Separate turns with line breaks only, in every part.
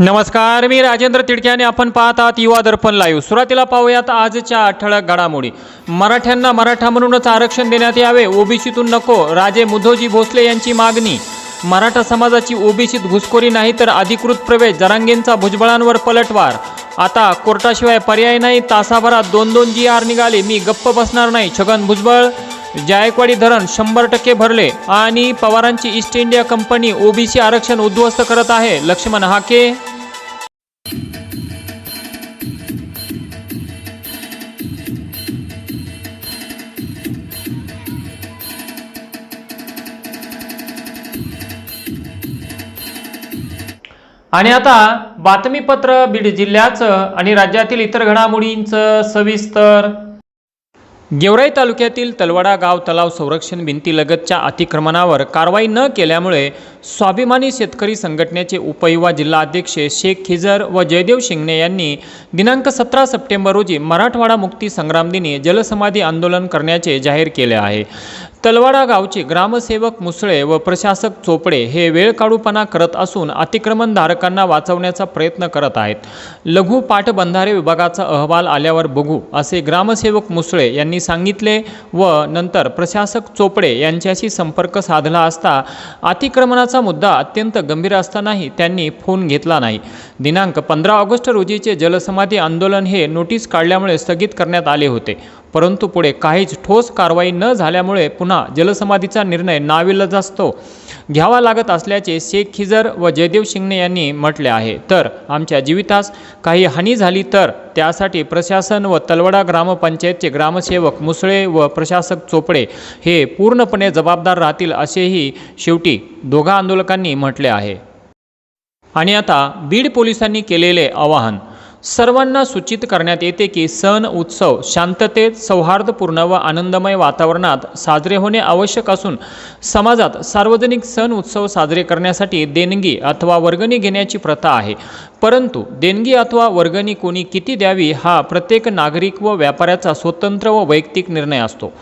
नमस्कार मी राजेंद्र तिडके आणि आपण पाहत आहात युवा दर्पण लाईव्ह सुरुवातीला पाहूयात आजच्या ठळक घडामोडी. मराठ्यांना मराठा म्हणूनच आरक्षण देण्यात यावे ओबीसीतून नको राजे मुधोजी भोसले यांची मागणी. मराठा समाजाची ओबीसीत घुसखोरी नाही तर अधिकृत प्रवेश जरांगेंचा भुजबळांवर पलटवार. आता कोर्टाशिवाय पर्याय नाही तासाभरात दोन दोन जी आर निघाले मी गप्प बसणार नाही. छगन भुजबळ जायकवाडी धरण शंभर टक्के भरले आणि पवारांची ईस्ट इंडिया कंपनी ओबीसी आरक्षण उद्ध्वस्त करत आहे. लक्ष्मण हाके आणि आता बातमीपत्र बीड जिल्ह्याचं आणि राज्यातील इतर घडामोडींचं सविस्तर. गेवराई तालुक्यातील तलवाडा गाव तलाव संरक्षण भिंतीलगतच्या अतिक्रमणावर कारवाई न केल्यामुळे स्वाभिमानी शेतकरी संघटनेचे उपयुवा जिल्हाध्यक्ष शेख खिजर व जयदेव शिंगणे यांनी दिनांक सतरा सप्टेंबर रोजी मराठवाडा मुक्ती संग्राम दिनी जलसमाधी आंदोलन करण्याचे जाहीर केले आहे. तलवाडा गावचे ग्रामसेवक मुसळे व प्रशासक चोपडे हे वेळ काढूपणा करत असून अतिक्रमणधारकांना वाचवण्याचा प्रयत्न करत आहेत. लघु पाटबंधारे विभागाचा अहवाल आल्यावर बघू असे ग्रामसेवक मुसळे यांनी सांगितले व नंतर प्रशासक चोपडे यांच्याशी संपर्क साधला असता अतिक्रमणाचा मुद्दा अत्यंत गंभीर असतानाही त्यांनी फोन घेतला नाही. दिनांक पंधरा ऑगस्ट रोजीचे जलसमाधी आंदोलन हे नोटीस काढल्यामुळे स्थगित करण्यात आले होते. परंतु पुढे काहीच ठोस कारवाई न झाल्यामुळे पुन्हा जलसमाधीचा निर्णय नाविलज असतो. घ्यावा लागत असल्याचे शेख खिजर व जयदेव शिंगणे यांनी म्हटले आहे. तर आमच्या जीवितास काही हानी झाली तर त्यासाठी प्रशासन व तलवडा ग्रामपंचायतचे ग्रामसेवक मुसळे व प्रशासक चोपडे हे पूर्णपणे जबाबदार राहतील असेही शेवटी दोघा आंदोलकांनी म्हटले आहे. आणि आता बीड पोलिसांनी केलेले आवाहन सर्वांना सूचित करण्यात येते की सण उत्सव शांततेत सौहार्दपूर्ण व आनंदमय वातावरणात साजरे होणे आवश्यक असून समाजात सार्वजनिक सण उत्सव साजरे करण्यासाठी देणगी अथवा वर्गणी घेण्याची प्रथा आहे. परंतु देणगी अथवा वर्गणी कोणी किती द्यावी हा प्रत्येक नागरिक व व्यापाऱ्याचा स्वतंत्र व वैयक्तिक निर्णय असतो.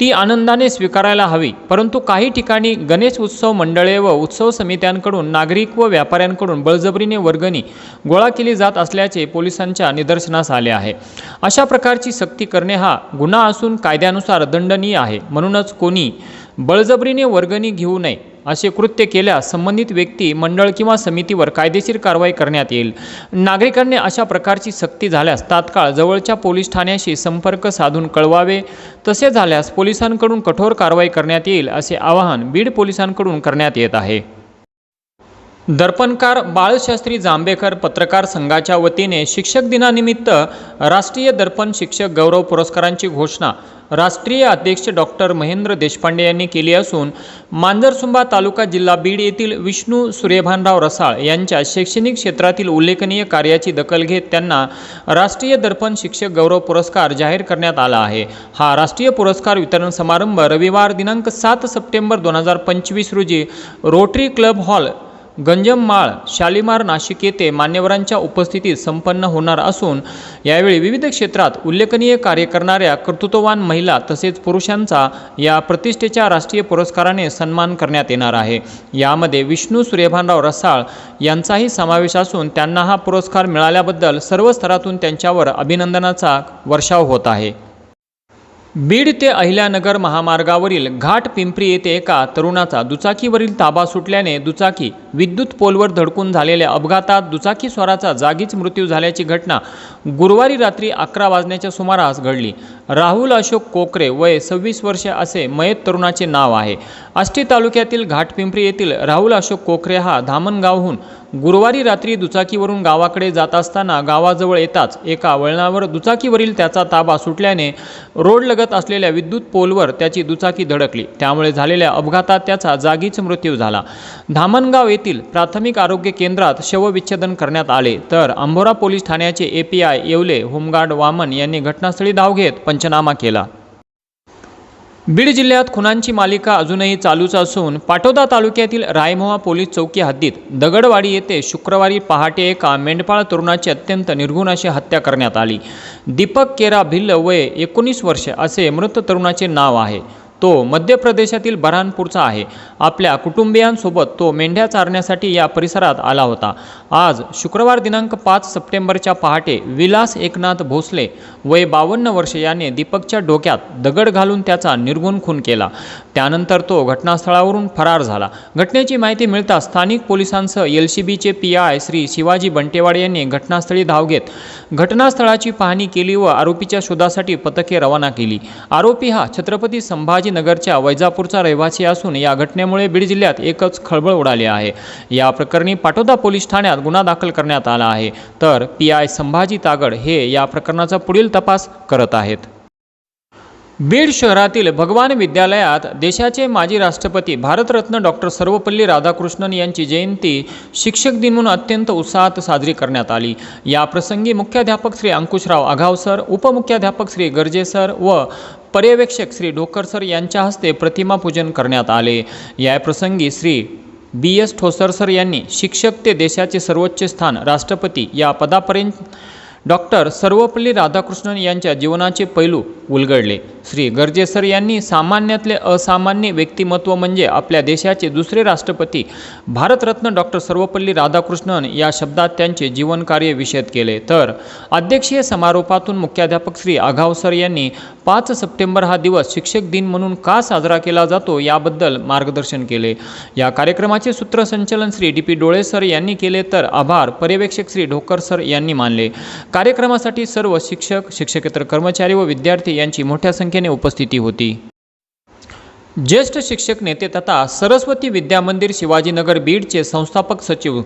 ती आनंदाने स्वीकारायला हवी. परंतु काही ठिकाणी गणेश उत्सव मंडळे व उत्सव समित्यांकडून नागरिक व व्यापाऱ्यांकडून बळजबरीने वर्गणी गोळा केली जात असल्याचे पोलिसांच्या निदर्शनास आले आहे. अशा प्रकारची सक्ती करणे हा गुन्हा असून कायद्यानुसार दंडनीय आहे. म्हणूनच कोणी बळजबरीने वर्गणी घेऊ नये. असे कृत्य केल्यास संबंधित व्यक्ती मंडळ किंवा समितीवर कायदेशीर कारवाई करण्यात येईल. नागरिकांनी अशा प्रकारची सक्ती झाल्यास तात्काळ जवळच्या पोलीस ठाण्याशी संपर्क साधून कळवावे. तसे झाल्यास पोलिसांकडून कठोर कारवाई करण्यात येईल असे आवाहन बीड पोलिसांकडून करण्यात येत आहे. दर्पणकार बाळशास्त्री जांभेकर पत्रकार संघाच्या वतीने शिक्षक दिनानिमित्त राष्ट्रीय दर्पण शिक्षक गौरव पुरस्कारांची घोषणा राष्ट्रीय अध्यक्ष डॉक्टर महेंद्र देशपांडे यांनी केली असून मांजरसुंबा तालुका जिल्हा बीड येथील विष्णू सूर्यभानराव रसाळ यांच्या शैक्षणिक क्षेत्रातील उल्लेखनीय कार्याची दखल घेत त्यांना राष्ट्रीय दर्पण शिक्षक गौरव पुरस्कार जाहीर करण्यात आला आहे. हा राष्ट्रीय पुरस्कार वितरण समारंभ रविवार दिनांक सात सप्टेंबर दोन हजार पंचवीस रोजी रोटरी क्लब हॉल गंजम माळ शालिमार नाशिक येथे मान्यवरांच्या उपस्थितीत संपन्न होणार असून यावेळी विविध क्षेत्रात उल्लेखनीय कार्य करणाऱ्या कर्तृत्ववान महिला तसेच पुरुषांचा या प्रतिष्ठेच्या राष्ट्रीय पुरस्काराने सन्मान करण्यात येणार आहे. यामध्ये विष्णू सूर्यभानराव रसाळ यांचाही समावेश असून त्यांना हा पुरस्कार मिळाल्याबद्दल सर्व स्तरातून त्यांच्यावर अभिनंदनाचा वर्षाव होत आहे. बीड ते अहिल्यानगर महामार्गावरील घाट पिंपरी येथे एका तरुणाचा दुचाकीवरील ताबा सुटल्याने दुचाकी विद्युत पोलवर धडकून झालेल्या अपघातात दुचाकीस्वाराचा जागीच मृत्यू झाल्याची घटना गुरुवारी रात्री अकरा वाजण्याच्या सुमारास घडली. राहुल अशोक कोकरे वय सव्वीस वर्षे असे मयत तरुणाचे नाव आहे. आष्टी तालुक्यातील घाटपिंपरी येथील राहुल अशोक कोकरे हा धामणगावहून गुरुवारी रात्री दुचाकीवरून गावाकडे जात असताना गावाजवळ येताच एका वळणावर दुचाकीवरील त्याचा ताबा सुटल्याने रोडलगत असलेल्या विद्युत पोलवर त्याची दुचाकी धडकली. त्यामुळे झालेल्या अपघातात त्याचा जागीच मृत्यू झाला. धामणगाव येथील प्राथमिक आरोग्य केंद्रात शवविच्छेदन करण्यात आले. तर अंबोरा पोलीस ठाण्याचे A P I Yewale home guard Waman यांनी घटनास्थळी धाव घेत पंचनामा केला. बीड जिल्ह्यात खुनांची मालिका अजूनही चालूच असून पाटोदा तालुक्यातील रायमोहा पोलीस चौकी हद्दीत दगडवाडी येथे शुक्रवारी पहाटे एका मेंढपाळ तरुणाची अत्यंत निर्घुण अशी हत्या करण्यात आली. दीपक केरा भिल्ल वय एकोणीस वर्षे असे मृत तरुणाचे नाव आहे. तो मध्य प्रदेशातील बऱ्हाणपूरचा आहे. आपल्या कुटुंबियांसोबत तो मेंढ्या चारण्यासाठी या परिसरात आला होता. आज शुक्रवार दिनांक पाच सप्टेंबरच्या पहाटे विलास एकनाथ भोसले वय बावन्न वर्ष याने दीपकच्या डोक्यात दगड घालून त्याचा निर्गुण खून केला. त्यानंतर तो घटनास्थळावरून फरार झाला. घटनेची माहिती मिळताच स्थानिक पोलिसांसह एल सी बीचे पी आय श्री शिवाजी बंटेवाडे यांनी घटनास्थळी धाव घेत घटनास्थळाची पाहणी केली व आरोपीच्या शोधासाठी पथके रवाना केली. आरोपी हा छत्रपती संभाजी संभाजीनगरच्या वैजापूरचा रहिवासी असून या घटनेमुळे बीड जिल्ह्यात एकच खळबळ उडाली आहे. या प्रकरणी पाटोदा पोलीस ठाण्यात गुन्हा दाखल करण्यात आला आहे. तर पी आय संभाजी तागड हे या प्रकरणाचा पुढील तपास करत आहेत. बीड शहरातील भगवान विद्यालयात देशाचे माजी राष्ट्रपती भारतरत्न डॉक्टर सर्वपल्ली राधाकृष्णन यांची जयंती शिक्षक दिन म्हणून अत्यंत उत्साहात साजरी करण्यात आली. या प्रसंगी मुख्याध्यापक श्री अंकुशराव आघाव सर उपमुख्याध्यापक श्री गर्जे सर व पर्यवेक्षक श्री डोकर सर यांच्या हस्ते प्रतिमापूजन करण्यात आले. या प्रसंगी Shri B S Thosar sir यांनी शिक्षक ते देशाचे सर्वोच्च स्थान राष्ट्रपती या पदापर्यंत डॉक्टर सर्वपल्ली राधाकृष्णन यांच्या जीवनाचे पैलू उलगडले. श्री गर्जेसर यांनी सामान्यातले असामान्य व्यक्तिमत्व म्हणजे आपल्या देशाचे दुसरे राष्ट्रपती भारतरत्न डॉक्टर सर्वपल्ली राधाकृष्णन या शब्दात त्यांचे जीवनकार्य विषद केले. तर अध्यक्षीय समारोपातून मुख्याध्यापक श्री आघावसर यांनी पाच सप्टेंबर हा दिवस शिक्षक दिन म्हणून का साजरा केला जातो याबद्दल मार्गदर्शन केले. या कार्यक्रमाचे सूत्रसंचलन Shri D P Dole sir यांनी केले तर आभार पर्यवेक्षक श्री ढोकर सर यांनी मानले. कार्यक्रमासाठी सर्व शिक्षक शिक्षकेतर कर्मचारी व विद्यार्थी यांची मोठ्या संख्येने उपस्थिती होती. ज्येष्ठ शिक्षक नेते तथा सरस्वती विद्या मंदिर शिवाजीनगर बीडचे संस्थापक सचिव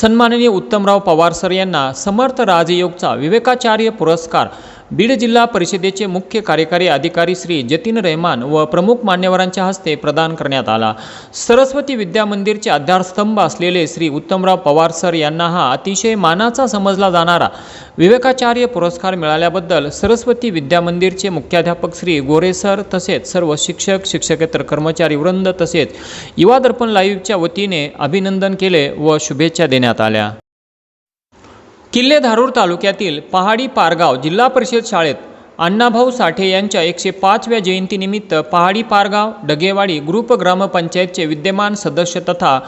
सन्माननीय उत्तमराव पवार सर यांना समर्थ राजयोगचा विवेकाचार्य पुरस्कार बीड जिल्हा परिषदेचे मुख्य कार्यकारी अधिकारी श्री जतीन रहमान व प्रमुख मान्यवरांच्या हस्ते प्रदान करण्यात आला. सरस्वती विद्या मंदिरचे आधारस्तंभ असलेले श्री उत्तमराव पवार सर यांना हा अतिशय मानाचा समजला जाणारा विवेकाचार्य पुरस्कार मिळाल्याबद्दल सरस्वती विद्या मंदिरचे मुख्याध्यापक श्री गोरे सर तसेच सर्व शिक्षक शिक्षकेतर कर्मचारी वृंद तसेच युवा दर्पण लाईव्हच्या वतीने अभिनंदन केले व शुभेच्छा देण्यात आल्या. किल्ले धारूर तालुक्यातील पहाडी पारगाव जिल्हा परिषद शाळेत अण्णाभाऊ साठे यांच्या एकशे पाचव्या जयंतीनिमित्त पहाडी पारगाव डगेवाडी ग्रुप ग्रामपंचायतचे विद्यमान सदस्य तथा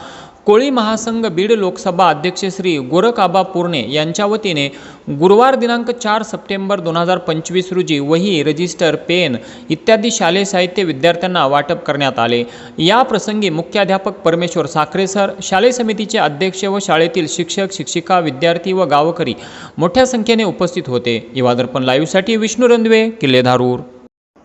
कोळी महासंघ बीड लोकसभा अध्यक्ष श्री गोरखाबा पुर्णे यांच्या वतीने गुरुवार दिनांक चार सप्टेंबर दोन हजार पंचवीस रोजी वही रजिस्टर पेन इत्यादी शालेय साहित्य विद्यार्थ्यांना वाटप करण्यात आले. या प्रसंगी मुख्याध्यापक परमेश्वर साखरे सर शालेय समितीचे अध्यक्ष व शाळेतील शिक्षक शिक्षिका विद्यार्थी व गावकरी मोठ्या संख्येने उपस्थित होते. युवादर्पण लाईव्हसाठी विष्णू रंधवे किल्लेधारूर.